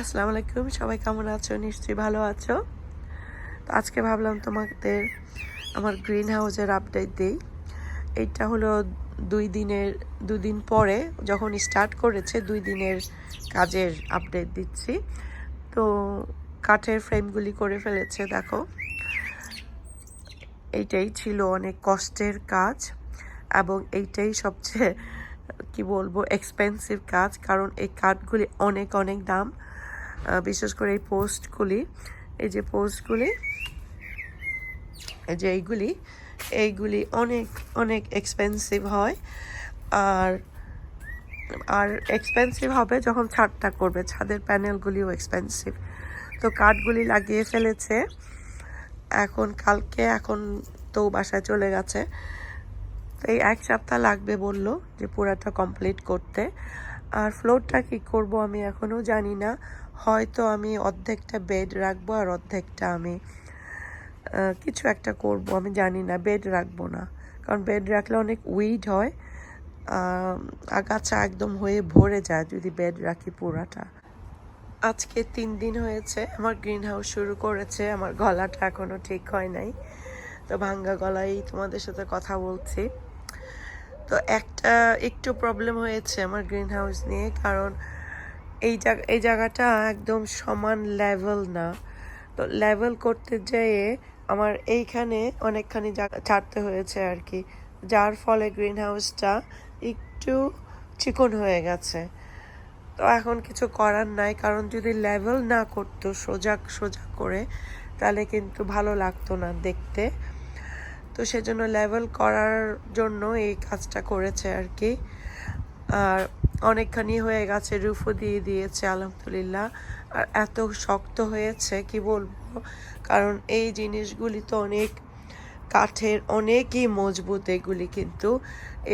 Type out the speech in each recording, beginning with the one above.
আসসালামু আলাইকুম, সবাই কেমন আছো? নিশ্চয়ই ভালো আছো। তো আজকে ভাবলাম তোমাদের আমার গ্রিন হাউসের আপডেট দিই। এইটা হলো দুই দিনের দুদিন পরে যখন স্টার্ট করেছে, দুই দিনের কাজের আপডেট দিচ্ছি। তো কাঠের ফ্রেমগুলি করে ফেলেছে, দেখো। এইটাই ছিল অনেক কষ্টের কাজ এবং এইটাই সবচেয়ে, কি বলব এক্সপেন্সিভ কাজ। কারণ এই কাঠগুলি অনেক অনেক দাম। বিশেষ করে এই পোস্টগুলি, এই যে পোস্টগুলি যে এইগুলি এইগুলি অনেক অনেক এক্সপেন্সিভ হয়। আর আর এক্সপেন্সিভ হবে যখন ছাদটা করবে, ছাদের প্যানেলগুলিও এক্সপেন্সিভ তো কাঠগুলি লাগিয়ে ফেলেছে। এখন কালকে, এখন তো বাসায় চলে গেছে। তো এই এক সপ্তাহ লাগবে বলল যে পুরাটা কমপ্লিট করতে। আর ফ্লোরটা কি করব আমি এখনও জানি না। হয়তো আমি অর্ধেকটা বেড রাখব আর অর্ধেকটা আমি কিছু একটা করব, আমি জানি না বেড রাখব না। কারণ বেড রাখলে অনেক উইড হয় আগাছা একদম হয়ে ভরে যায় যদি বেড রাখি পুরাটা। আজকে তিন দিন হয়েছে, আমার গ্রিন হাউস শুরু করেছে, আমার গলাটা এখনও ঠিক হয় নাই। তো ভাঙ্গা গলায় তোমাদের সাথে কথা বলছি। তো একটা, একটু প্রবলেম হয়েছে আমার গ্রিন হাউস নিয়ে, কারণ এই জায়গা এই জায়গাটা একদম সমান লেভেল না। তো লেভেল করতে যেয়ে আমার এইখানে অনেকখানি জায়গা ছাড়তে হয়েছে আর কি। যার ফলে গ্রিন হাউসটা একটু চিকন হয়ে গেছে। তো এখন কিছু করার নাই, কারণ যদি লেভেল না করতো সোজা সোজা করে, তাহলে কিন্তু ভালো লাগতো না দেখতে। তো সেজন্য লেভেল করার জন্য এই কাজটা করেছে আর কি। আর অনেকখানি হয়ে গেছে রুফও দিয়ে দিয়েছে, আলহামদুলিল্লাহ। আর এত শক্ত হয়েছে, কি বলব? কারণ এই জিনিসগুলি তো অনেক কাঠের, অনেকই মজবুত এগুলি কিন্তু।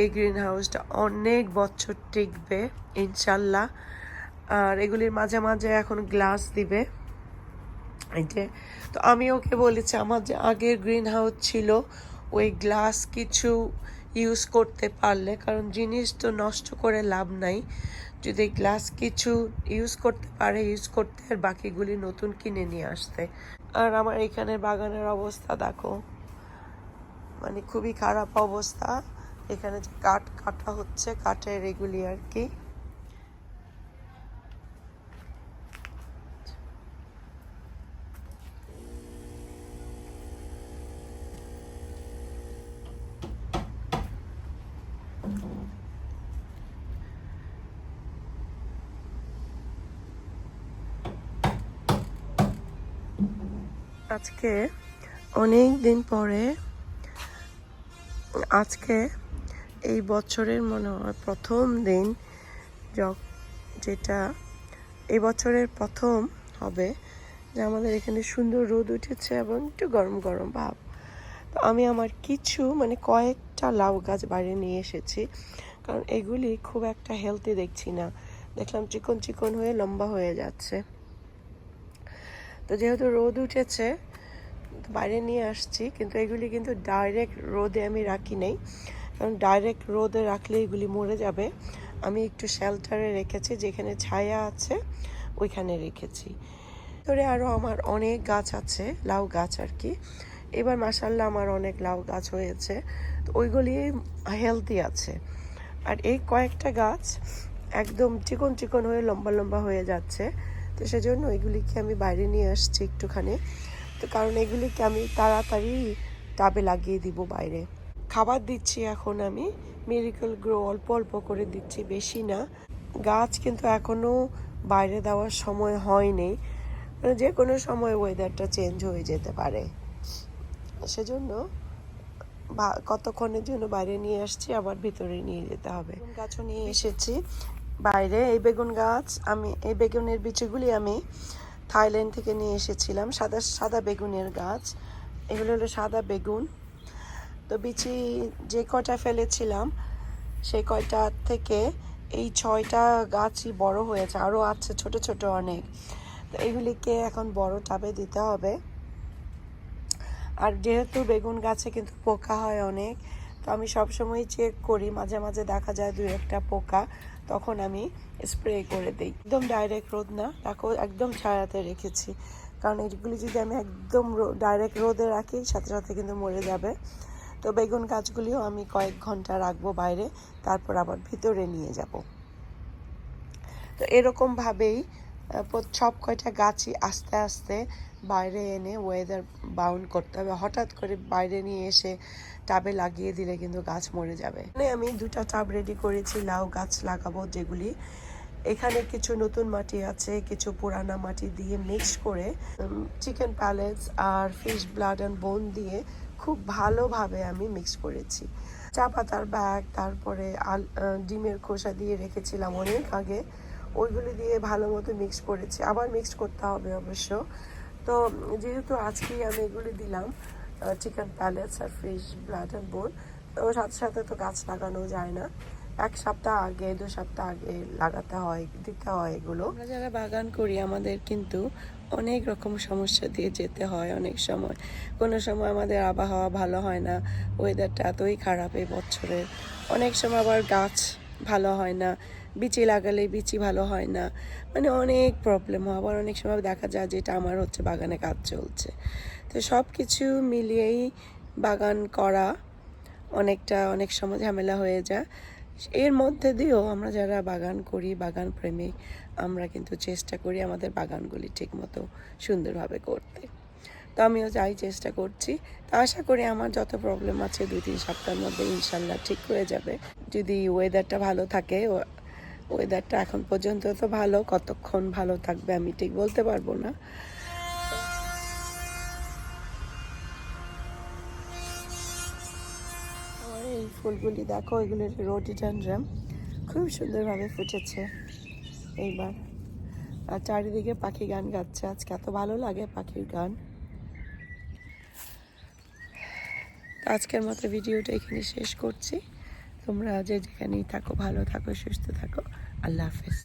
এই গ্রিন হাউসটা অনেক বছর টিকবে, ইনশাল্লাহ। আর এগুলির মাঝে মাঝে এখন গ্লাস দিবে। এই যে, তো আমি ওকে বলেছি, আমার যে আগের গ্রিন হাউস ছিল ওই গ্লাস কিছু ইউজ করতে পারলে, কারণ জিনিস তো নষ্ট করে লাভ নাই। যদি গ্লাস কিছু ইউজ করতে পারে ইউজ করতে আর বাকিগুলি নতুন কিনে নিয়ে আসতে। আর আমার এখানের বাগানের অবস্থা দেখো মানে খুবই খারাপ অবস্থা। এখানে যে কাঠ কাটা হচ্ছে, কাঠের এগুলি আর কি। আজকে অনেক দিন পরে, আজকে এই বছরের মনে হয় প্রথম দিন যেটা এই বছরের প্রথম হবে যে আমাদের এখানে সুন্দর রোদ উঠেছে এবং একটু গরম গরম ভাব। তো আমি আমার কিছু মানে কয়েকটা লাউ গাছ বাইরে নিয়ে এসেছি, কারণ এগুলি খুব একটা হেলদি দেখছি না। দেখলাম চিকন চিকন হয়ে লম্বা হয়ে যাচ্ছে। তো যেহেতু রোদ উঠেছে বাইরে নিয়ে আসছি, কিন্তু এগুলি কিন্তু ডাইরেক্ট রোদে আমি রাখি নাই। কারণ ডাইরেক্ট রোদে রাখলে এগুলি মরে যাবে। আমি একটু শেল্টারে রেখেছি, যেখানে ছায়া আছে, ওইখানে রেখেছি। ধরে আরও আমার অনেক গাছ আছে, লাউ গাছ আর কি। এবার মাসাল্লাহ আমার অনেক লাউ গাছ হয়েছে। তো ওইগুলি হেলদি আছে। আর এই কয়েকটা গাছ একদম চিকন চিকন হয়ে লম্বা লম্বা হয়ে যাচ্ছে। তো সেজন্য এগুলিকে আমি বাইরে নিয়ে আসছি একটুখানি। তো কারণ এগুলিকে আমি তাড়াতাড়ি টাবে লাগিয়ে দিব বাইরে। খাবার দিচ্ছি এখন আমি। মেরিকেল গ্রো অল্প অল্প করে দিচ্ছি, বেশি না। গাছ কিন্তু এখনও বাইরে দেওয়ার সময় হয়নি। মানে যে কোনো সময় ওয়েদারটা চেঞ্জ হয়ে যেতে পারে। সেজন্য কতক্ষণের জন্য বাইরে নিয়ে আসছি, আবার ভিতরে নিয়ে যেতে হবে। গাছও নিয়ে এসেছি। বাইরে এই বেগুন গাছ, আমি এই বেগুনের বিচিগুলি আমি থাইল্যান্ড থেকে নিয়ে এসেছিলাম, সাদা সাদা বেগুনের গাছ। এগুলো হলো সাদা বেগুন। তো বিচি যে কয়টা ফেলেছিলাম, সেই কয়টা থেকে এই ছয়টা গাছই বড় হয়েছে, আরও আছে ছোট ছোট অনেক। তো এগুলিকে এখন বড় টাবে দিতে হবে। আর যেহেতু বেগুন গাছে কিন্তু পোকা হয় অনেক তো আমি সবসময় চেক করি, মাঝে মাঝে দেখা যায় দুই একটা পোকা, তখন আমি স্প্রে করে দিই। একদম ডাইরেক্ট রোদ না দেখো একদম ছায়াতে রেখেছি। কারণ এগুলি যদি আমি একদম ডাইরেক্ট রোদে রাখি, সাথে সাথে কিন্তু মরে যাবে। তো বেগুন গাছগুলিও আমি কয়েক ঘণ্টা রাখব বাইরে, তারপর আবার ভিতরে নিয়ে যাব। তো এরকমভাবেই সব কয়টা গাছই আস্তে আস্তে বাইরে এনে ওয়েদার বাউন্ড করতে হবে। হঠাৎ করে বাইরে নিয়ে এসে টাবে লাগিয়ে দিলে কিন্তু গাছ মরে যাবে। এখানে আমি দুটা টাব রেডি করেছি, লাউ গাছ লাগাবো যেগুলি। এখানে কিছু নতুন মাটি আছে, কিছু পুরানা মাটি দিয়ে মিক্স করে চিকেন প্যালেটস আর ফিশ ব্লাড অ্যান্ড বোন দিয়ে খুব ভালোভাবে আমি মিক্স করেছি। চা পাতার ব্যাগ তারপরে আল ডিমের খোসা দিয়ে রেখেছিলাম অনেক আগে। ওইগুলি দিয়ে ভালো মতো মিক্স করেছি। আবার মিক্স করতে হবে অবশ্য। তো যেহেতু আজকেই আমি এগুলি দিলাম চিকেন প্যালেটস আর ফিশ ব্লাড অ্যান্ড বোন তো সাথে সাথে তো গাছ লাগানো যায় না। এক সপ্তাহ আগে, দু সপ্তাহ আগে লাগাতে হয়, দিতে হয় এগুলো। আমরা যারা বাগান করি, আমাদের কিন্তু অনেক রকম সমস্যা দিয়ে যেতে হয় অনেক সময়। কোনো সময় আমাদের আবহাওয়া ভালো হয় না ওয়েদারটা এতই খারাপ এই বছরের। অনেক সময় আবার গাছ ভালো হয় না, বিচি লাগালে বিচি ভালো হয় না মানে অনেক প্রবলেম হয়। আবার অনেক সময় দেখা যায় যে এটা আমার হচ্ছে বাগানে কাজ চলছে। তো সব কিছু মিলিয়েই বাগান করা অনেকটা, অনেক সময় ঝামেলা হয়ে যায়। এর মধ্যে দিয়েও আমরা যারা বাগান করি, বাগান প্রেমিক, আমরা কিন্তু চেষ্টা করি আমাদের বাগানগুলি ঠিকমতো সুন্দরভাবে করতে। তো আমিও যাই চেষ্টা করছি। তো আশা করি আমার যত প্রবলেম আছে দুই, তিন সপ্তাহের মধ্যে ইনশাল্লাহ ঠিক হয়ে যাবে। যদি ওয়েদারটা ভালো থাকে ওয়েদারটা এখন পর্যন্ত তো ভালো, কতক্ষণ ভালো থাকবে আমি ঠিক বলতে পারব না। এই ফুলগুলি দেখো, এগুলো রোডিডেন্ড্রাম খুব সুন্দরভাবে ফুটেছে এইবার। আর চারিদিকে পাখি গান গাচ্ছে, আজকে এত ভালো লাগে পাখির গান তো আজকের মতো ভিডিওটা এখানে শেষ করছি। তোমরা যে যেখানেই থাকো, ভালো থাকো, সুস্থ থাকো। আল্লাহ হাফেজ।